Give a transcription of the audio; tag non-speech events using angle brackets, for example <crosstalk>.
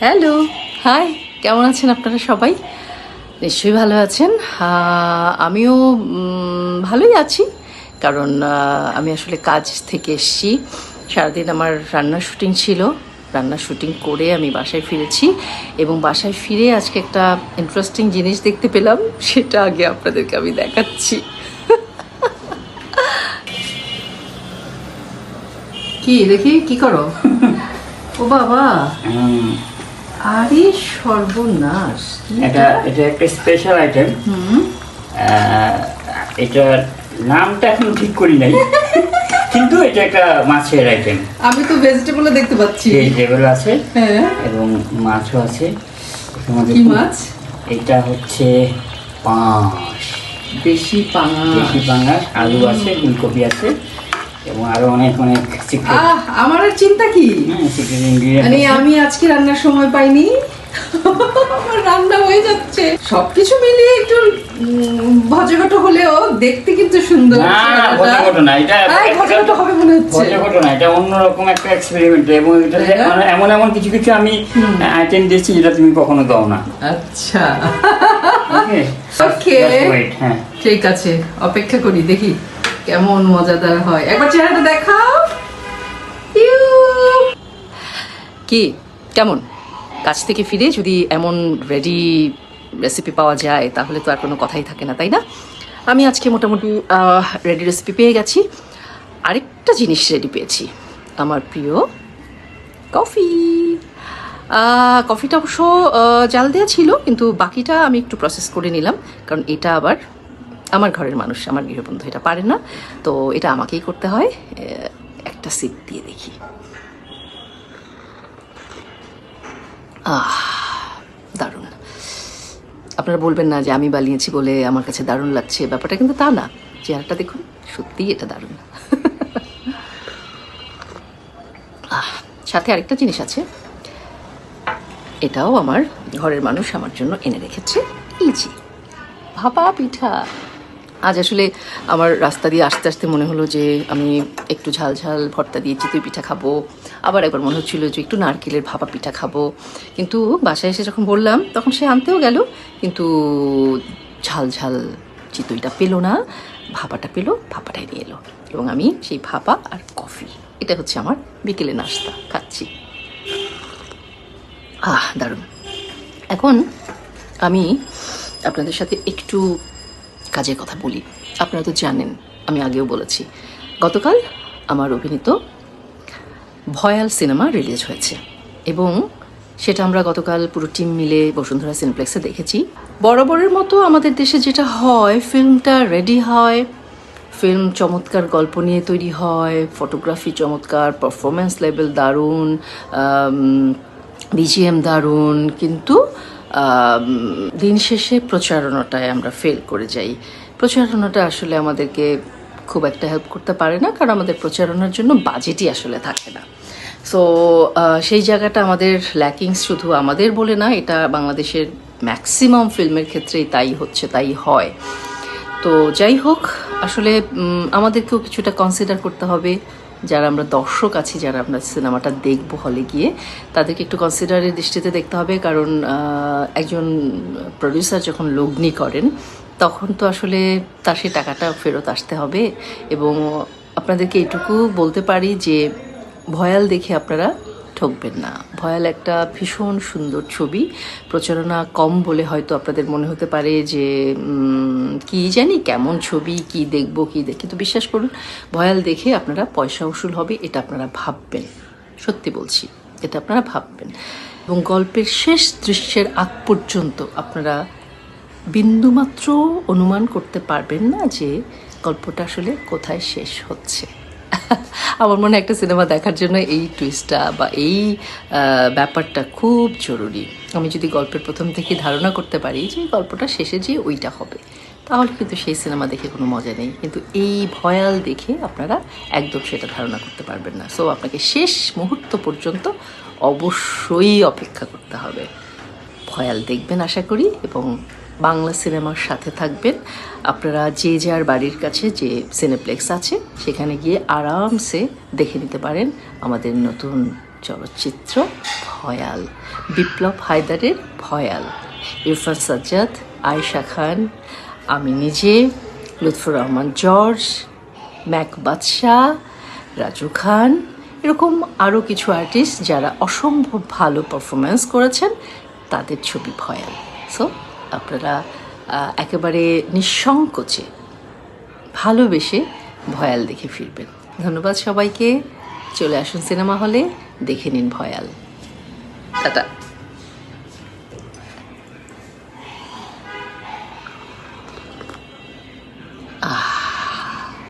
Hello hi কেমন আছেন আপনারা সবাই? নিশ্চয়ই ভালো আছেন। আমিও ভালোই আছি। কারণ আমি আসলে কাজ থেকে এসেছি। সারাদিন আমার রান্নার শুটিং ছিল। রান্নার শুটিং করে আমি বাসায় ফিরেছি এবং বাসায় ফিরে আজকে একটা ইন্টারেস্টিং জিনিস দেখতে পেলাম। সেটা আগে আপনাদেরকে আমি দেখাচ্ছি। কি দেখি কি করো? <laughs> ও বাবা! আরে সর্বনাশ এটা এটা? একটা স্পেশাল আইটেম এটার নামটা এখন ঠিক করি নাই <laughs> কিন্তু এটা একটা মাছের আইটেম আমি তো ভেজিটেবল দেখতে পাচ্ছি। ভেজিটেবল আছে হ্যাঁ। এবং মাছও আছে। কি মাছ? এটা হচ্ছে পাঁশ। দেশি পাঙা দেশি পাঙ্গাস আলু আছে ফুলকপি আছে। এবং আরও অনেক অনেক আমার আর চিন্তা কি? মানে আমি আজকে রান্নার সময় পাইনি। আমার রান্না হয়ে যাচ্ছে। সবকিছু মিলিয়ে একটু ভজঘট হলেও দেখতে কিন্তু সুন্দর না। না এটা হবে মনে হচ্ছে। ঘটনা এটা অন্যরকম একটা এক্সপেরিমেন্ট এবং এটা না? মানে এমন এমন কিছু কিছু আমি আইটেম দিচ্ছি যেটা তুমি কখনো দাও না। আচ্ছা। ওকে. হ্যাঁ। ঠিক আছে অপেক্ষা করি দেখি। কেমন মজাদার হয়। একবার চেহারাটা দেখাও। কি? কেমন? কাছ থেকে ফিরে যদি এমন রেডি রেসিপি পাওয়া যায়, তাহলে তো আর কোনো কথাই থাকে না, তাই না? আমি আজকে মোটামুটি রেডি রেসিপি পেয়ে গেছি। আরেকটা জিনিস রেডি পেয়েছি, আমার প্রিয় কফি কফিটা অবশ্য জাল দেওয়া ছিল, কিন্তু বাকিটা আমি একটু প্রসেস করে নিলাম, কারণ এটা আবার আমার ঘরের মানুষ, আমার গৃহবন্ধু, এটা পারে না। তো এটা আমাকেই করতে হয়। একটা সিপ দিয়ে দেখি। আহ, দারুণ। আপনারা বলবেন না যে আমি বানিয়েছি বলে আমার কাছে দারুণ লাগছে, ব্যাপারটা কিন্তু তা না। চেহারাটা দেখুন, সত্যিই এটা দারুণ। সাথে আরেকটা জিনিস আছে। এটাও আমার ঘরের মানুষ আমার জন্য এনে রেখেছে যে ভাপা পিঠা। আজ আসলে আমার রাস্তা দিয়ে আস্তে আস্তে মনে হলো যে আমি একটু ঝাল ঝাল ভর্তা দিয়ে চিতই পিঠা খাব। আবার একবার মনে হচ্ছিল যে একটু নারকেলের ভাপা পিঠা খাব। কিন্তু বাসায় এসে যখন বললাম, তখন সে আনতেও গেল। কিন্তু ঝাল ঝাল চিতইটা পেল না, ভাপাটা পেল, ভাপাটাই নিয়ে এলো। এবং আমি সেই ভাপা আর কফি এটা হচ্ছে আমার বিকেলে নাস্তা, খাচ্ছি। আহ, দারুণ। এখন আমি আপনাদের সাথে একটু কাজের কথা বলি। আপনারা তো জানেন, আমি আগেও বলেছি। গতকাল আমার অভিনীত ভয়াল সিনেমা রিলিজ হয়েছে এবং সেটা আমরা গতকাল পুরো টিম মিলে বসুন্ধরা সিনেপ্লেক্সে দেখেছি। বরাবরের মতো আমাদের দেশে যেটা হয়, ফিল্মটা রেডি হয়, ফিল্ম চমৎকার গল্প নিয়ে তৈরি হয় ফটোগ্রাফি চমৎকার পারফরমেন্স লেভেল দারুণ বিজিএম দারুণ, কিন্তু দিন শেষে প্রচারণাটায় আমরা ফেল করে যাই। প্রচারণাটা আসলে আমাদেরকে খুব একটা হেল্প করতে পারে না, কারণ আমাদের প্রচারণার জন্য বাজেটই আসলে থাকে না। সো সেই জায়গাটা আমাদের ল্যাকিংস শুধু আমাদের বলে না, এটা বাংলাদেশের ম্যাক্সিমাম ফিল্মের ক্ষেত্রেই তাই হচ্ছে, তাই হয়। তো যাই হোক, আসলে আমাদেরকেও কিছুটা কনসিডার করতে হবে। যারা আমরা দর্শক আছি, যারা আমরা সিনেমাটা দেখব হলে গিয়ে, তাদেরকে একটু কনসিডারের দৃষ্টিতে দেখতে হবে। কারণ একজন প্রডিউসার যখন লগ্নি করেন, তখন তো আসলে তার সেই টাকাটা ফেরত আসতে হবে। এবং আপনাদেরকে এটুকু বলতে পারি যে, ভয়াল দেখে আপনারা ঠকবেন না। ভয়াল একটা ভীষণ সুন্দর ছবি। প্রচারণা কম বলে হয়তো আপনাদের মনে হতে পারে যে কি জানি কেমন ছবি, কি দেখব, কি দেখ কিন্তু বিশ্বাস করুন, ভয়াল দেখে আপনারা পয়সা উসুল হবে, এটা আপনারা ভাববেন। সত্যি বলছি, এটা আপনারা ভাববেন। এবং গল্পের শেষ দৃশ্যের আগ পর্যন্ত আপনারা বিন্দুমাত্র অনুমান করতে পারবেন না যে, গল্পটা আসলে কোথায় শেষ হচ্ছে। আমার মনে একটা সিনেমা দেখার জন্য এই টুইস্টটা বা এই ব্যাপারটা খুব জরুরি। আমি যদি গল্পের প্রথম থেকে ধারণা করতে পারি যে গল্পটা শেষে যে ওইটা হবে, তাহলে কিন্তু সেই সিনেমা দেখে কোনো মজা নেই। কিন্তু এই ভয়াল দেখে আপনারা একদম সেটা ধারণা করতে পারবেন না। সো আপনাকে শেষ মুহূর্ত পর্যন্ত অবশ্যই অপেক্ষা করতে হবে। ভয়াল দেখবেন আশা করি এবং বাংলা সিনেমার সাথে থাকবেন। আপনারা যে যার বাড়ির কাছে যে সিনেপ্লেক্স আছে, সেখানে গিয়ে আরামসে দেখে নিতে পারেন আমাদের নতুন চলচ্চিত্র ভয়াল, বিপ্লব হায়দারের ভয়াল। ইরফান সাজ্জাদ, আয়েশা খান, আমি নিজে, লুৎফুর রহমান, জর্জ, ম্যাক বাদশাহ, রাজু খান, এরকম আরও কিছু আর্টিস্ট যারা অসম্ভব ভালো পারফরমেন্স করেছেন, তাদের ছবি ভয়াল। সো আপনারা একেবারে নিঃসংকোচে ভালোবেসে ভয়াল দেখে ফিরবেন। ধন্যবাদ সবাইকে। চলে আসুন সিনেমা হলে, দেখে নিন ভয়াল। টাটা।